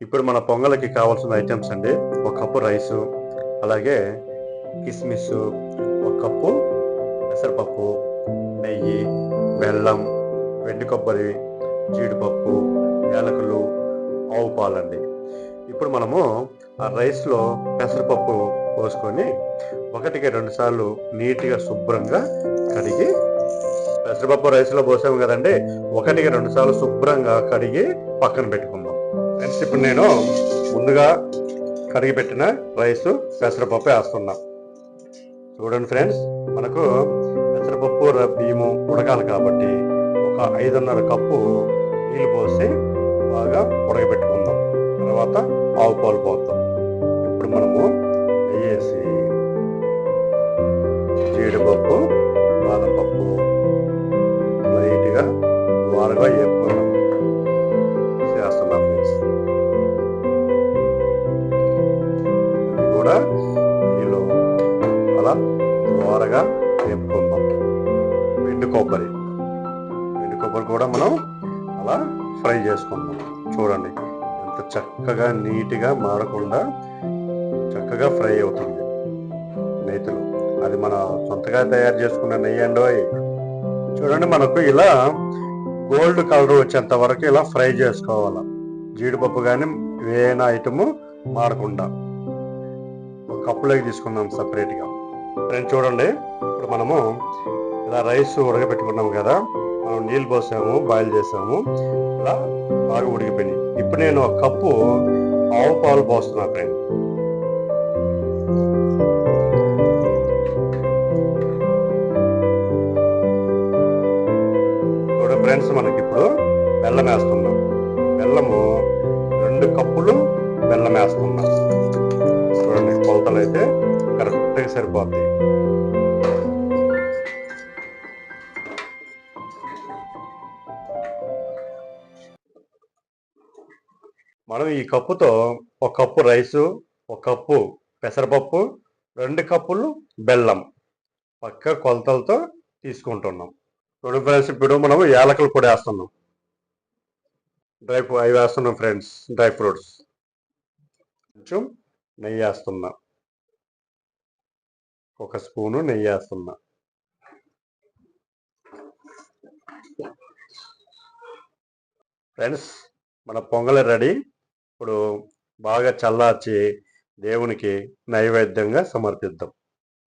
ఇప్పుడు మన పొంగల్కి కావాల్సిన ఐటమ్స్ అండి. ఒక కప్పు రైసు అలాగే కిస్మిస్ ఒక కప్పు పెసరపప్పు నెయ్యి బెల్లం వెండి కొబ్బరి జీడిపప్పు యాలకులు ఆవు పాలండి. ఇప్పుడు మనము ఆ రైస్లో పెసరపప్పు పోసుకొని ఒకటికి రెండు సార్లు నీట్గా శుభ్రంగా కడిగి పెసరపప్పు రైస్లో పోసాము కదండి. ఒకటికి రెండు సార్లు శుభ్రంగా కడిగి పక్కన పెట్టుకుంటాం ఫ్రెండ్స్ ఇప్పుడు నేను ముందుగా కడిగి పెట్టిన రైస్ పెసరపప్పు వేస్తున్నా. చూడండి ఫ్రెండ్స్ మనకు పెసరపప్పు ర- బియ్యము ఉడకాలి కాబట్టి ఒక ఐదున్నర కప్పు నీళ్ళు పోసి బాగా ఉడకబెట్టుకుందాం. తర్వాత ఆవు పాలు కొబ్బరి కూడా మనం అలా ఫ్రై చేసుకుందాం. చూడండి ఎంత చక్కగా నీట్గా మారకుండా చక్కగా ఫ్రై అవుతుంది నేతిలో. అది మన సొంతగా తయారు చేసుకున్న నెయ్యి అండి చూడండి మనకు ఇలా గోల్డ్ కలర్ వచ్చేంత వరకు ఇలా ఫ్రై చేసుకోవాలి. జీడిపప్పు కానీ వేన ఐటము మాడకుండా ఒక కప్పులోకి తీసుకుందాం సపరేట్గా ఫ్రెండ్స్ చూడండి ఇప్పుడు మనము ఇలా రైస్ ఉడకబెట్టుకున్నాం కదా. మనం నీళ్ళు పోసాము బాయిల్ చేసాము అలా బాగా ఉడికిపోయినాయి. ఇప్పుడు నేను ఒక కప్పు ఆవు పాలు పోస్తున్నా ఫ్రెండ్. ఫ్రెండ్స్ మనకి ఇప్పుడు బెల్లం వేస్తున్నాం. బెల్లము రెండు కప్పులు బెల్లం వేస్తున్నాం. చూడండి కొలతలు అయితే కరెక్ట్గా సరిపోతాయి. మనం ఈ కప్పుతో ఒక కప్పు రైసు ఒక కప్పు పెసరపప్పు రెండు కప్పులు బెల్లం పక్క కొలతలతో తీసుకుంటున్నాం. రెండు ఫ్రెండ్స్ ఇప్పుడు మనం యాలకులు కూడా వేస్తున్నాం. డ్రై ఫ్రూ అవి వేస్తున్నాం ఫ్రెండ్స్ డ్రై ఫ్రూట్స్. కొంచెం నెయ్యి వేస్తున్నా. ఒక స్పూను నెయ్యి వేస్తున్నా. ఫ్రెండ్స్ మన పొంగల్ రెడీ. ఇప్పుడు బాగా చల్లార్చి దేవునికి నైవేద్యంగా సమర్పిద్దాం.